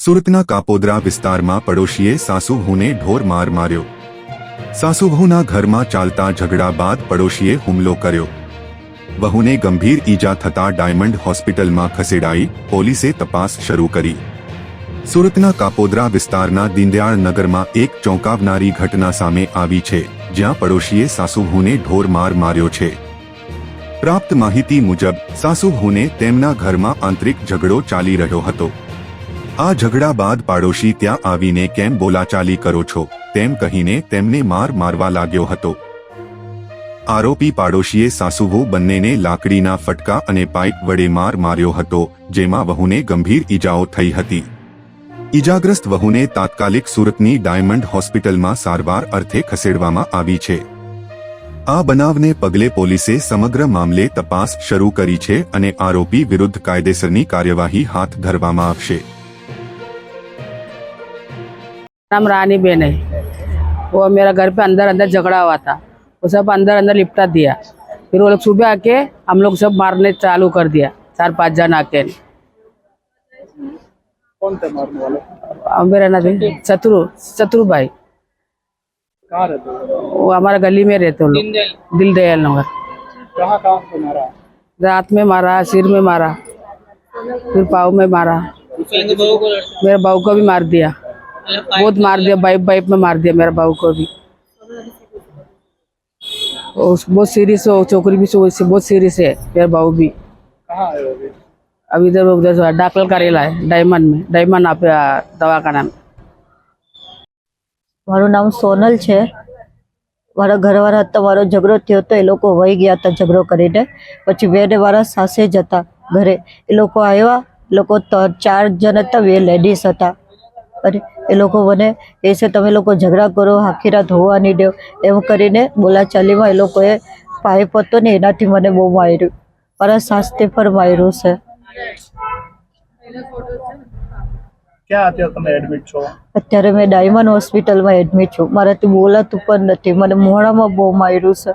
સુરતના કાપોદરા વિસ્તારમાં પડોશીએ સાસુવહુને ઢોર માર માર્યો. સાસુવહુના ઘરમાં ચાલતા ઝઘડા બાદ પડોશીએ હુમલો કર્યો. વહુને ગંભીર ઈજા થતા ડાયમંડ હોસ્પિટલમાં ખસેડાઈ પોલીસે તપાસ શરૂ કરી. સુરતના કાપોદરા વિસ્તારના દીનદયાળ નગરમાં એક ચોંકાવનારી ઘટના સામે આવી છે, જ્યાં પડોશીએ સાસુવહુને ઢોર માર માર્યો છે. પ્રાપ્ત માહિતી મુજબ સાસુવહુને તેમના ઘરમાં આંતરિક ઝઘડો ચાલી રહ્યો હતો. આ ઝઘડા બાદ પાડોશી ત્યાં આવીને કેમ બોલાચાલી કરો છો? તેમ કહીને તેમને માર મારવા લાગ્યો હતો. આરોપી પાડોશીએ સાસુવહુ બંનેને લાકડીના ફટકા અને પાઇપ વડે માર માર્યો હતો, જેમાં વહુને ગંભીર ઈજાઓ થઈ હતી. ઈજાગ્રસ્ત વહુને તાત્કાલિક સુરતની ડાયમંડ હોસ્પિટલમાં સારવાર અર્થે ખસેડવામાં આવી છે. આ બનાવને પગલે પોલીસે સમગ્ર મામલે તપાસ શરૂ કરી છે અને આરોપી વિરુદ્ધ કાયદેસરની કાર્યવાહી હાથ ધરવામાં આવશે. नाम रानी बेन है। वो मेरा घर पे अंदर अंदर झगड़ा हुआ था। वो सब अंदर अंदर लिपटा दिया। फिर वो लोग सुबह आके हम लोग सब मारने चालू कर दिया। चार पाँच जन आके। कौन थे मारने वाले? मेरा नाम शत्रु शत्रु भाई। कहाँ रहते वो हमारा गली में रहते हैं लोग। दिल दयाल नगर। रात में मारा सिर में मारा फिर पाव में मारा। मेरे बहू को भी मार दिया। बहुत मार दिया बाइप बाइप में मार दिया मेरे बहू को भी उस- बहुत सीरियस हो छोकरी भी सो- बहुत सीरियस है मेरे बहू भी कहाँ आए हो अभी अब इधर उधर से दाखिल करेला है डायमंड में डायमंड आप दवाखाना में મારું નામ સોનલ છે મારા ઘરવાળા હતા મારો ઝઘડો થયો હતો એ લોકો વહી ગયા હતા ઝઘડો કરીને પછી બેને મારા સાસે જ હતા ઘરે એ લોકો આવ્યા એ લોકો ત- ચાર જણ હતા બે લેડીઝ હતા અને એ લોકો મને એ છે તમે લોકો ઝઘડા કરો આખી રાત હોવા નહીં દો. એમ કરીને બોલાચાલીમાં એ લોકોએ પાઇપ હતો ને એનાથી મને બહુ માર્યું. મારા સાસને પણ માર્યું છો. અત્યારે મેં ડાયમંડ હોસ્પિટલમાં એડમિટ છું. મારાથી બોલાતું પણ નથી. મને મોડામાં બહુ માર્યું છે.